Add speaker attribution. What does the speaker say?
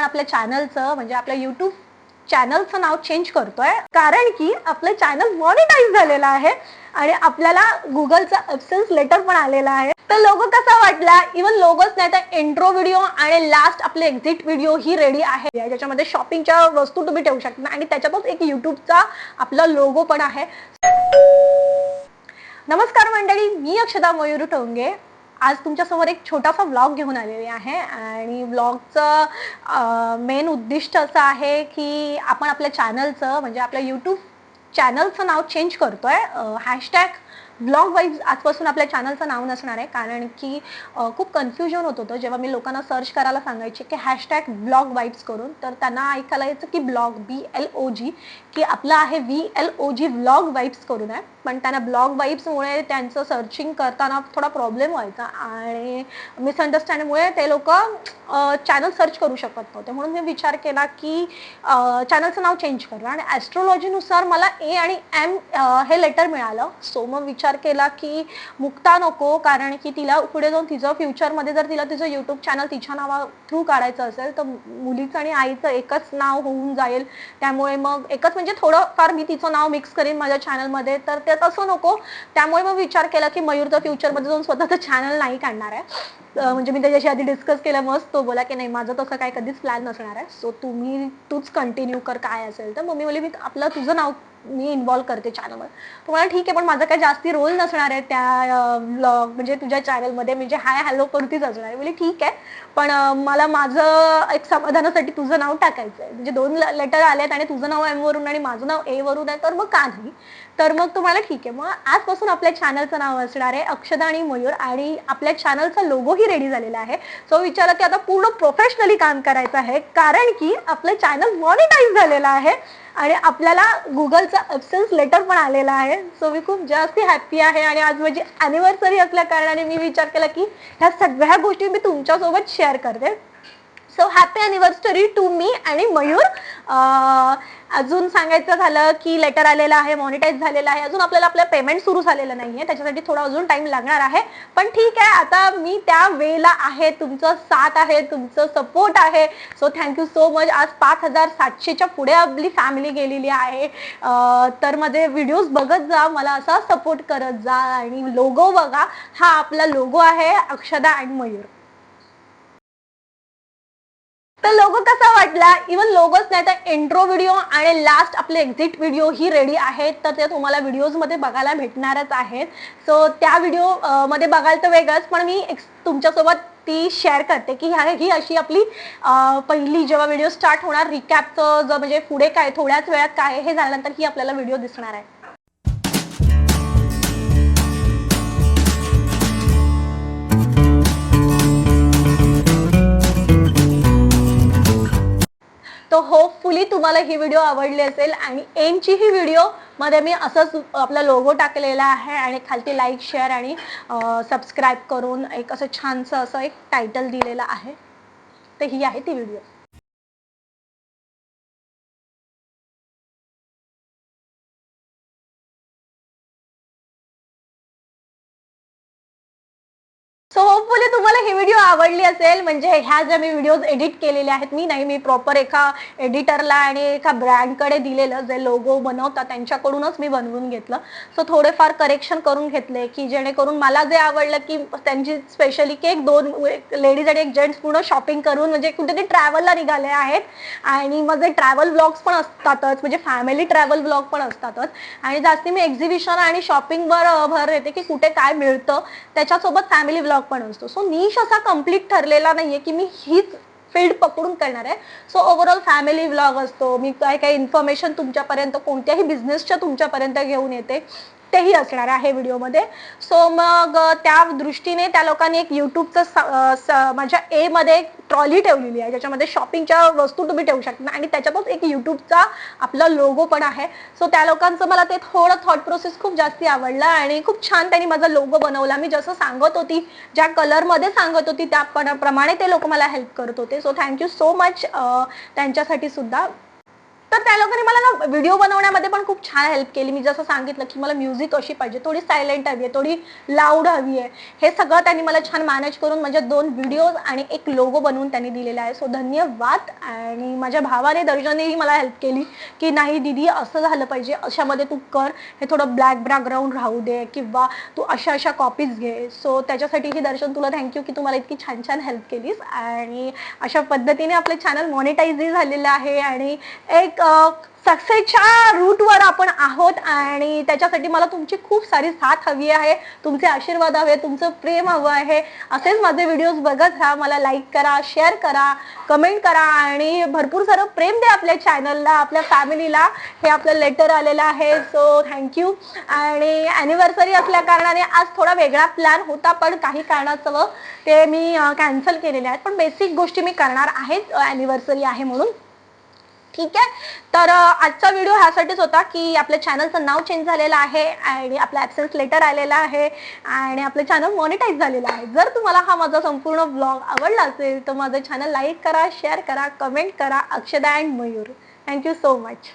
Speaker 1: आपण आपल्या चॅनलचं म्हणजे आपल्या युट्यूब चॅनलचं नाव चेंज करतोय. कारण की आपलं चॅनल मॉनिटाईज झालेलं आहे आणि आपल्याला गुगलचा अबसेन्स लेटर पण आलेला आहे. तर लोगो कसा वाटला? इवन लोगोच नाही तर इंट्रो व्हिडिओ आणि लास्ट आपले एक्झिट व्हिडिओ ही रेडी आहे. ज्याच्यामध्ये शॉपिंगच्या वस्तू तुम्ही ठेवू शकता आणि त्याच्यातच एक युट्यूबचा आपला लोगो पण आहे. नमस्कार मंडळी मी अक्षता मयूर टोंगे. आज तुमच्यासमोर एक छोटासा व्लॉग घेऊन आलेली आहे आणि व्लॉगचं मेन उद्दिष्ट असं आहे की आपण आपल्या चॅनलचं म्हणजे आपल्या यूट्यूब चॅनलचं नाव चेंज करतोय. हॅशटॅग ब्लॉग वाईज आजपासून आपल्या चॅनलचं नाव नसणार आहे. कारण की खूप कन्फ्युजन होत होतं. जेव्हा मी लोकांना सर्च करायला सांगायचे की हॅशटॅग ब्लॉग वाईब्स करून तर त्यांना ऐकायला यायचं की ब्लॉग बी एल ओ जी की आपलं आहे V L O G vlog vibes करून आहे. पण त्यांना ब्लॉग वाईब्समुळे त्यांचं सर्चिंग करताना थोडा प्रॉब्लेम व्हायचा आणि मिसअंडरस्टँडिंगमुळे ते लोक चॅनल सर्च करू शकत नव्हते. म्हणून मी विचार केला की चॅनलचं नाव चेंज करू आणि ॲस्ट्रोलॉजीनुसार मला ए आणि एम हे लेटर मिळालं. सो मग विचार विचार केला की मुक्ता नको कारण की तिला पुढे जाऊन तिचं फ्युचरमध्ये जर तिला तिचं युट्यूब चॅनल तिच्या नावा थ्रू काढायचं असेल तर मुलीचं आणि आईचं एकच नाव होऊन जाईल. त्यामुळे मग एकच म्हणजे थोडंफार मी तिचं नाव मिक्स करीन माझ्या चॅनलमध्ये तर ते तसं नको. त्यामुळे मग विचार केला की मयूर तर फ्युचरमध्ये जाऊन स्वतःचं चॅनल नाही काढणार आहे. म्हणजे मी त्याच्याशी आधी डिस्कस केलं मस्त तो बोला की नाही माझं तसं काय कधीच प्लॅन नसणार आहे. सो तुम्ही तूच कंटिन्यू कर काय असेल तर मम्मी बोली मी आपलं तुझं नाव मी इन्व्हॉल्व करते चॅनलवर तुम्हाला ठीक आहे पण माझा काही जास्ती रोल नसणार आहे त्या ब्लॉग म्हणजे तुझ्या चॅनलमध्ये म्हणजे हाय हॅलो करतीच असणार आहे. म्हणजे ठीक आहे पण मला माझं एक समाधानासाठी तुझं नाव टाकायचं आहे म्हणजे दोन लेटर आलेत आणि तुझं नाव एम वरून आणि माझं नाव ए वरून आहे तर मग का नाही? तर मग तुम्हाला ठीक आहे. मग आजपासून आपल्या चॅनलचं नाव असणार आहे अक्षदा आणि मयूर आणि आपल्या चॅनलचा लोगोही रेडी झालेला आहे. सो विचारलं की आता पूर्ण प्रोफेशनली काम करायचं आहे. कारण की आपलं चॅनल मॉनिटाईज झालेलं आहे आणि आपल्याला गुगलचा अब्सेन्स लेटर पण आलेला आहे. सो मी खूप जास्त हॅप्पी आहे आणि आज माझी अॅनिव्हर्सरी असल्या कारणाने मी विचार केला की ह्या सगळ्या गोष्टी मी तुमच्यासोबत शेअर करते. So happy anniversary to me आणि मयूर. अजून सांगायचं झालं की लेटर आलेलं आहे मॉनिटाईज झालेलं आहे अजून आपल्याला आपलं पेमेंट सुरू झालेलं नाहीये. त्याच्यासाठी थोडा अजून टाइम लागणार आहे. पण ठीक आहे आता मी त्या वेळेला आहे तुमचं साथ आहे तुमचं सपोर्ट आहे. सो थँक्यू सो मच आज पाच हजार सातशेच्या पुढे आपली फॅमिली गेलेली आहे. तर माझे व्हिडिओज बघत जा मला असा सपोर्ट करत जा. आणि लोगो बघा हा आपला लोगो आहे अक्षदा अँड मयूर. तर लोगो कसा वाटला? इवन लोगोच नाही तर इंट्रो व्हिडिओ आणि लास्ट आपले एक्झिट व्हिडिओ ही रेडी आहेत. तर ते तुम्हाला व्हिडिओजमध्ये बघायला भेटणारच आहेत. सो त्या व्हिडिओमध्ये बघायला तर वेगळंच. पण मी एक्स तुमच्यासोबत ती शेअर करते की ह्या ही अशी आपली पहिली जेव्हा व्हिडिओ स्टार्ट होणार रिकॅपचं जर म्हणजे पुढे काय थोड्याच वेळात काय हे झाल्यानंतर ही आपल्याला व्हिडिओ दिसणार आहे. तो होपफुली तुम्हाला ही व्हिडिओ आवडली असेल आणि एनची ही व्हिडिओमध्ये मी असंच आपला लोगो टाकलेला आहे आणि खालती लाईक शेअर आणि सबस्क्राईब करून एक असं छानसं असं एक टायटल दिलेलं आहे. तर ही आहे ती व्हिडिओ सो होपफुली तुम्हाला ही व्हिडिओ आवडली असेल. म्हणजे ह्या ज्या मी व्हिडिओज एडिट केलेल्या आहेत मी नाही मी प्रॉपर एका एडिटरला आणि एका ब्रँडकडे दिलेलं जे लोगो बनवतात त्यांच्याकडूनच मी बनवून घेतलं. सो थोडेफार करेक्शन करून घेतले की जेणेकरून मला जे आवडलं की त्यांची स्पेशली की एक दोन लेडीज आणि एक जेंट्स पूर्ण शॉपिंग करून म्हणजे कुठेतरी ट्रॅव्हलला निघाले आहेत. आणि माझे ट्रॅव्हल ब्लॉग्स पण असतातच म्हणजे फॅमिली ट्रॅव्हल ब्लॉग पण असतातच. आणि जास्ती मी एक्झिबिशन आणि शॉपिंगवर भर देते की कुठे काय मिळतं. त्याच्यासोबत फॅमिली ब्लॉग पण असतो. सो नीश असा कंप्लीट ठरलेला नाहीये की मी हीच फील्ड पकडून करणार आहे. सो ओव्हरऑल फॅमिली व्लॉग असतो. मी काय काय इन्फॉर्मेशन तुमच्यापर्यंत कोणत्याही बिझनेसच्या तुमच्यापर्यंत घेऊन येते. तेही असणार आहे व्हिडिओमध्ये. सो मग त्या दृष्टीने त्या लोकांनी एक युट्यूबचं स- माझ्या एमध्ये एक ट्रॉली ठेवलेली आहे ज्याच्यामध्ये शॉपिंगच्या वस्तू तुम्ही ठेवू शकता. आणि त्याच्यातच एक युट्यूबचा आपला लोगो पण आहे. सो त्या लोकांचं मला ते थोडं थॉट प्रोसेस खूप जास्ती आवडला आणि खूप छान त्यांनी माझा लोगो बनवला. मी जसं सांगत होती ज्या कलरमध्ये सांगत होती त्या प्रमाणे ते लोक मला हेल्प करत होते. सो थँक्यू सो मच त्यांच्यासाठी सुद्धा. तर त्या लोकांनी मला ना व्हिडिओ बनवण्यामध्ये पण खूप छान हेल्प केली. मी जसं सांगितलं की मला म्युझिक अशी पाहिजे थोडी सायलेंट हवी आहे थोडी लाऊड हवी आहे. हे सगळं त्यांनी मला छान मॅनेज करून माझ्या दोन व्हिडिओज आणि एक लोगो बनवून त्यांनी दिलेला आहे. सो धन्यवाद. आणि माझ्या भावाने दर्शनेही मला हेल्प केली की नाही दिदी असं झालं पाहिजे. अशामध्ये तू कर. हे थोडं ब्लॅक बॅकग्राऊंड राहू दे किंवा तू अशा अशा कॉपीज घे. सो त्याच्यासाठीही दर्शन तुला थँक्यू की तू मला इतकी छान छान हेल्प केलीस. आणि अशा पद्धतीने आपलं चॅनल मॉनिटाईजही झालेलं आहे. आणि एक सक्सेसच्या रूटवर आपण आहोत आणि त्याच्यासाठी मला तुमची खूप सारी साथ हवी आहे. तुमचे आशीर्वाद हवे तुमचं प्रेम हवं आहे. असेच माझे व्हिडिओज बघत राहा मला लाईक करा शेअर करा कमेंट करा आणि भरपूर सारं प्रेम द्या आपल्या चॅनलला आपल्या फॅमिलीला हे आपलं लेटर आलेलं आहे सो थँक्यू आणि ॲनिव्हर्सरी असल्या कारणाने आज थोडा वेगळा प्लॅन होता पण काही कारणास्तव ते मी कॅन्सल केलेले आहेत. पण बेसिक गोष्टी मी करणार आहेत ॲनिव्हर्सरी आहे म्हणून. ठीक आहे. तर आजचा व्हिडिओ ह्यासाठीच होता की आपल्या चॅनलचं नाव चेंज झालेलं आहे आणि आपला ॲबसेन्स लेटर आलेला आहे आणि आपलं चॅनल मॉनिटाईज झालेलं आहे. जर तुम्हाला हा माझा संपूर्ण ब्लॉग आवडला असेल तर माझं चॅनल लाईक करा शेअर करा कमेंट करा. Akshada and Mayur. Thank you so much